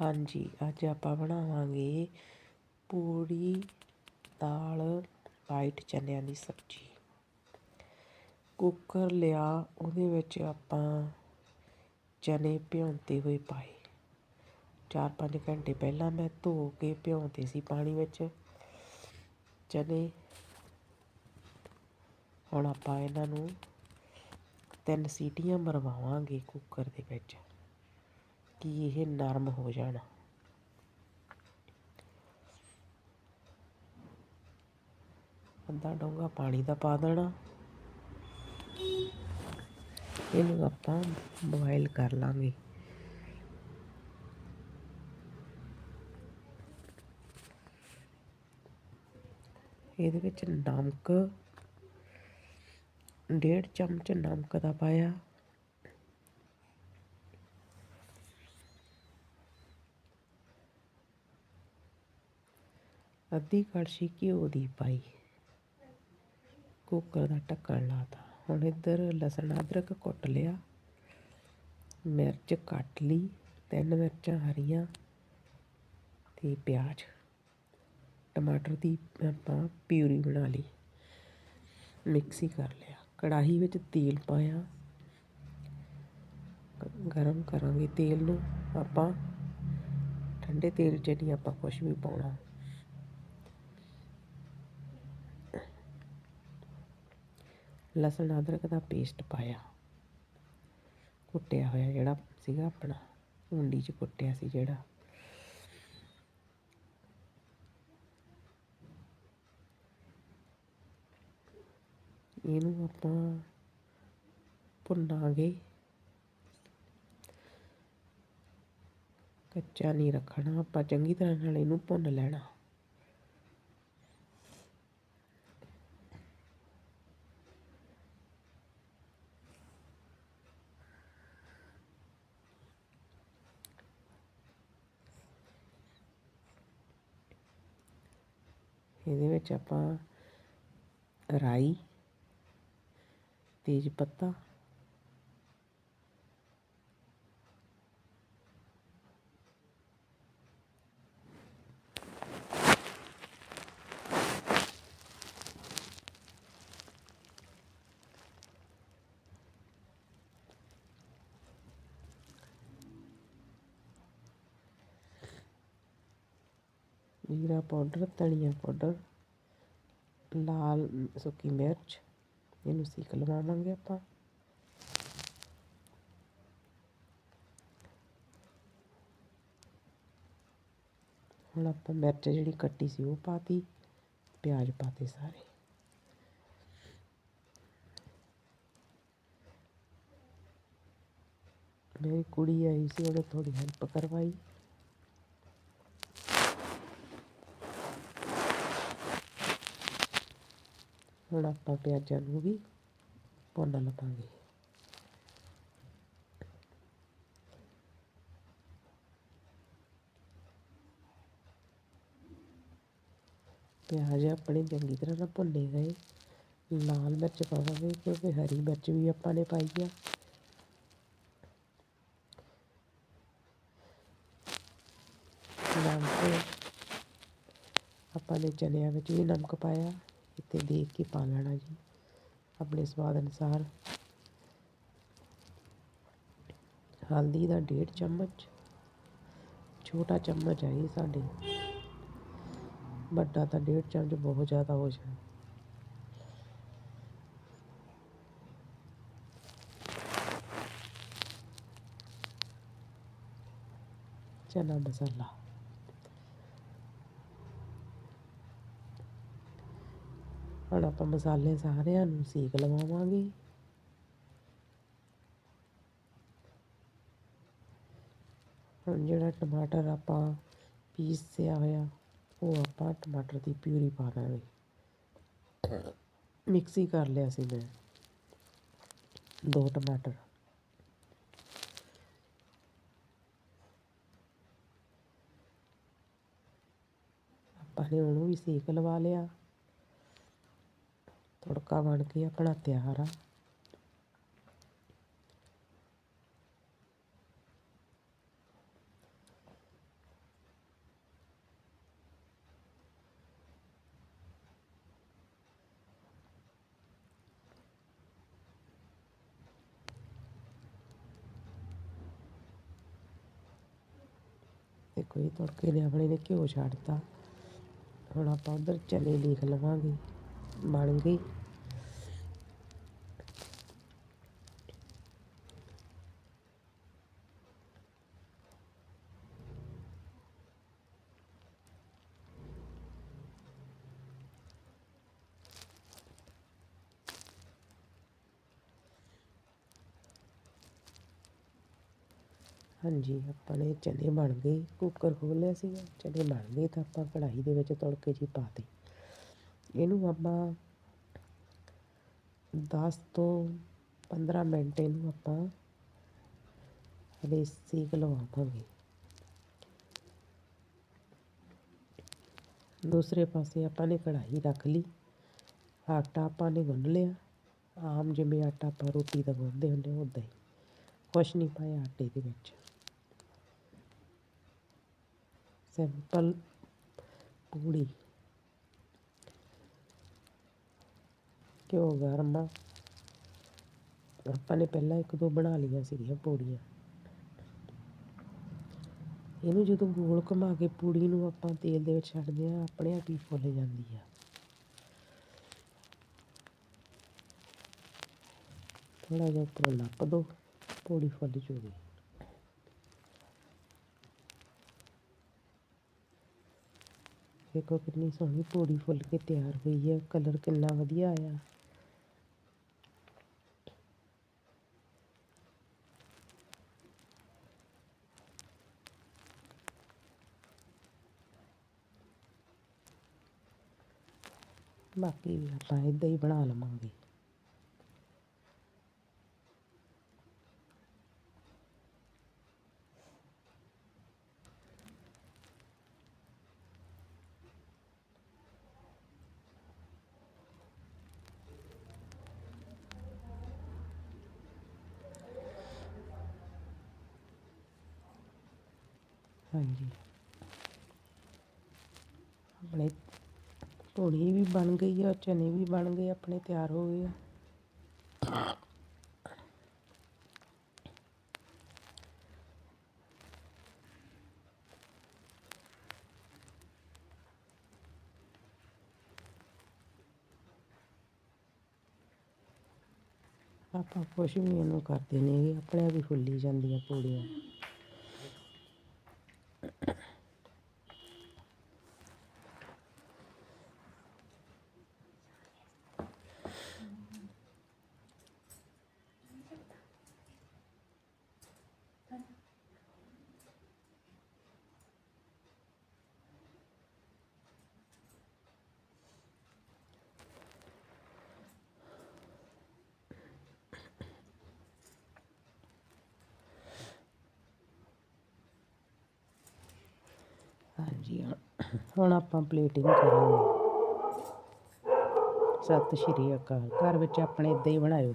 ਹਾਂਜੀ, ਅੱਜ ਆਪਾਂ ਬਣਾਵਾਂਗੇ ਪੂੜੀ ਦਾਲ ਵਾਈਟ ਚਨਿਆਂ ਦੀ ਸਬਜ਼ੀ। ਕੁੱਕਰ ਲਿਆ, ਉਹਦੇ ਵਿੱਚ ਆਪਾਂ ਚਨੇ ਭਿਉਂਤੇ ਹੋਏ ਪਾਏ। ਚਾਰ ਪੰਜ ਘੰਟੇ ਪਹਿਲਾਂ ਮੈਂ ਧੋ ਕੇ ਭਿਉਂਤੇ ਸੀ ਪਾਣੀ ਵਿੱਚ। ਚਨੇ, ਹੁਣ ਆਪਾਂ ਇਹਨਾਂ ਨੂੰ ਤਿੰਨ ਸੀਟੀਆਂ ਮਰਵਾਵਾਂਗੇ ਕੁੱਕਰ ਦੇ ਵਿੱਚ। ਕਿ ਇਹ ਨਰਮ ਹੋ ਜਾਣ। ਅੱਧਾ ਡੋਂਗਾ ਪਾਣੀ ਦਾ ਪਾ ਦੇਣਾ। ਇਹਨੂੰ ਆਪਾਂ ਬੋਇਲ ਕਰ ਲਾਂਗੇ। ਇਹਦੇ ਵਿੱਚ ਨਮਕ, ਡੇਢ ਚਮਚ ਨਮਕ ਦਾ ਪਾਇਆ। ਅੱਧੀ ਕੜਛੀ ਘਿਓ ਦੀ ਪਾਈ। ਕੁੱਕਰ ਦਾ ਢੱਕਣ ਲਾਤਾ। ਹੁਣ ਇੱਧਰ ਲਸਣ ਅਦਰਕ ਕੁੱਟ ਲਿਆ। ਮਿਰਚ ਕੱਟ ਲਈ। ਤਿੰਨ ਮਿਰਚਾਂ ਹਰੀਆਂ ਤੇ ਪਿਆਜ਼। ਟਮਾਟਰ ਦੀ ਆਪਾਂ ਪਿਊਰੀ ਬਣਾ ਲਈ। ਮਿਕਸੀ ਕਰ ਲਿਆ। ਕੜਾਹੀ ਵਿੱਚ ਤੇਲ ਪਾਇਆ। ਗਰਮ ਕਰਾਂਗੇ ਤੇਲ ਨੂੰ। ਆਪਾਂ ਠੰਡੇ ਤੇਲ 'ਚ ਨਹੀਂ ਆਪਾਂ ਕੁਝ ਵੀ ਪਾਉਣਾ। ਲਸਣ ਅਦਰਕ ਦਾ ਪੇਸਟ ਪਾਇਆ। ਕੁੱਟਿਆ ਹੋਇਆ ਜਿਹੜਾ ਸੀਗਾ ਆਪਣਾ, ਉਂਡੀ 'ਚ ਕੁੱਟਿਆ ਸੀ ਜਿਹੜਾ। ਇਹਨੂੰ ਆਪਾਂ ਭੁੰਨਾਂਗੇ। ਕੱਚਾ ਨਹੀਂ ਰੱਖਣਾ, ਆਪਾਂ ਚੰਗੀ ਤਰ੍ਹਾਂ ਨਾਲ ਇਹਨੂੰ ਭੁੰਨ ਲੈਣਾ। ਇਹਦੇ ਵਿੱਚ ਆਪਾਂ ਰਾਈ ਤੇਜ ਪੱਤਾ ਜੀਰਾ ਪਾਊਡਰ, ਧਨੀਆ ਪਾਊਡਰ, ਲਾਲ ਸੁੱਕੀ ਮਿਰਚ, ਇਹਨੂੰ ਸੇਕ ਲਵਾਵਾਂਗੇ ਆਪਾਂ। ਹੁਣ ਆਪਾਂ ਮਿਰਚ ਜਿਹੜੀ ਕੱਟੀ ਸੀ ਉਹ ਪਾਤੀ, ਪਿਆਜ਼ ਪਾਤੇ ਸਾਰੇ। ਮੇਰੀ ਕੁੜੀ ਆਈ ਸੀ, ਉਹਨੇ ਥੋੜੀ ਹੈਲਪ ਕਰਵਾਈ। ਹੁਣ ਆਪਾਂ ਪਿਆਜ਼ਾਂ ਨੂੰ ਵੀ ਭੁੰਨ ਲਵਾਂਗੇ। ਪਿਆਜ਼ ਆਪਣੇ ਚੰਗੀ ਤਰ੍ਹਾਂ ਨਾਲ ਭੁੰਨੇ ਗਏ। ਲਾਲ ਮਿਰਚ ਪਾਵਾਂਗੇ ਕਿਉਂਕਿ ਹਰੀ ਮਿਰਚ ਵੀ ਆਪਾਂ ਨੇ ਪਾਈ ਆ। ਨਮਕ ਆਪਾਂ ਨੇ ਚਨਿਆਂ ਵਿੱਚ ਵੀ ਨਮਕ ਪਾਇਆ। ਇੱਥੇ ਦੇਖ ਕੇ ਪਾ ਲੈਣਾ ਜੀ, ਆਪਣੇ ਸਵਾਦ ਅਨੁਸਾਰ। ਹਲਦੀ ਦਾ ਡੇਢ ਚਮਚ, ਛੋਟਾ ਚਮਚ ਹੈ ਇਹ ਸਾਡੇ। ਵੱਡਾ ਤਾਂ ਡੇਢ ਚਮਚ ਬਹੁਤ ਜ਼ਿਆਦਾ ਹੋ ਜਾਏ ਚਨਾ ਮਸਾਲਾ। ਹੁਣ ਆਪਾਂ ਮਸਾਲੇ ਸਾਰਿਆਂ ਨੂੰ ਸੇਕ ਲਵਾਵਾਂਗੇ। ਹੁਣ ਜਿਹੜਾ ਟਮਾਟਰ ਆਪਾਂ ਪੀਸਿਆ ਹੋਇਆ, ਉਹ ਆਪਾਂ ਟਮਾਟਰ ਦੀ ਪਿਊਰੀ ਪਾ ਦਾਂਗੇ। ਮਿਕਸੀ ਕਰ ਲਿਆ ਸੀ ਮੈਂ। ਦੋ ਟਮਾਟਰ। ਆਪਾਂ ਨੇ ਉਹਨੂੰ ਵੀ ਸੇਕ ਲਵਾ ਲਿਆ। तड़का बन के अपना तैयार आ देखो ये ने अपने घ्यो छता थोड़ा आप उधर चने लिख लवेंगे। ਬਣ ਗਈ। ਹਾਂਜੀ, ਆਪਣੇ ਚਨੇ ਬਣ ਗਏ। ਕੁੱਕਰ ਖੋਲ੍ਹਿਆ ਸੀਗਾ। ਚਨੇ ਬਣ ਗਏ ਤਾਂ ਆਪਾਂ ਕੜਾਹੀ ਦੇ ਵਿੱਚ ਤੜਕੇ 'ਚ ਹੀ ਪਾਤੇ ਇਹਨੂੰ ਆਪਾਂ 10 ਤੋਂ 15 ਮਿੰਟ ਇਹਨੂੰ ਆਪਾਂ ਹਲੇ ਗਲਵਾਵਾਂਗੇ ਦੂਸਰੇ ਪਾਸੇ ਆਪਾਂ ਨੇ ਕੜਾਹੀ ਰੱਖ ਲਈ। ਆਟਾ ਆਪਾਂ ਨੇ ਗੁੰਨ ਲਿਆ। ਆਮ ਜਿਵੇਂ ਆਟਾ ਆਪਾਂ ਰੋਟੀ ਦਾ ਗੁੰਨਦੇ ਹੁੰਦੇ ਉੱਦਾਂ ਹੀ। ਕੁਛ ਨਹੀਂ ਪਾਇਆ ਆਟੇ ਦੇ ਵਿੱਚ। ਸਿੰਪਲ ਪੂੜੀ। ਘਿਓ ਗਰਮ ਆ। ਆਪਾਂ ਨੇ ਪਹਿਲਾਂ ਇੱਕ ਦੋ ਬਣਾ ਲਈਆਂ ਸੀਗੀਆਂ ਪੂੜੀਆਂ। ਇਹਨੂੰ ਜਦੋਂ ਗੋਲ ਘੁਮਾ ਕੇ ਪੂੜੀ ਨੂੰ ਆਪਾਂ ਤੇਲ ਦੇ ਵਿੱਚ ਛੱਡਦੇ ਆ ਆਪਣੇ ਆਪ ਹੀ ਫੁੱਲ ਜਾਂਦੀ ਆ। ਥੋੜਾ ਜਿਹਾ ਉੱਪਰੋਂ ਲੱਪ ਦੋ, ਪੂੜੀ ਫੁੱਲ ਜੂਗੀ ਦੇਖੋ ਕਿੰਨੀ ਸੋਹਣੀ ਪੂੜੀ ਫੁੱਲ ਕੇ ਤਿਆਰ ਹੋਈ ਹੈ ਕਲਰ ਕਿੰਨਾ ਵਧੀਆ ਆਇਆ। ਬਾਕੀ ਵੀ ਆਪਾਂ ਇਦਾਂ ਹੀ ਬਣਾ ਲਵਾਂਗੇ। ਹਾਂਜੀ। ਆਪਣੇ ਪੂੜੀ ਵੀ ਬਣ ਗਈ ਆ, ਚਨੇ ਵੀ ਬਣ ਗਏ, ਆਪਣੇ ਤਿਆਰ ਹੋ ਗਏ ਆ। ਆਪਾਂ ਕੁਛ ਵੀ ਇਹਨੂੰ ਕਰਦੇ ਨਹੀਂ ਆਪਣੇ ਆਪ ਹੀ ਫੁੱਲੀ ਜਾਂਦੀਆਂ ਪੂੜੀਆਂ ਹਾਂਜੀ ਹੁਣ- ਆਪਾਂ ਪਲੇਟਿੰਗ ਕਰਾਂਗੇ। ਸਤਿ ਸ਼੍ਰੀ ਅਕਾਲ। ਘਰ ਵਿੱਚ ਆਪਣੇ ਇਦਾਂ ਹੀ ਬਣਾਇਓ।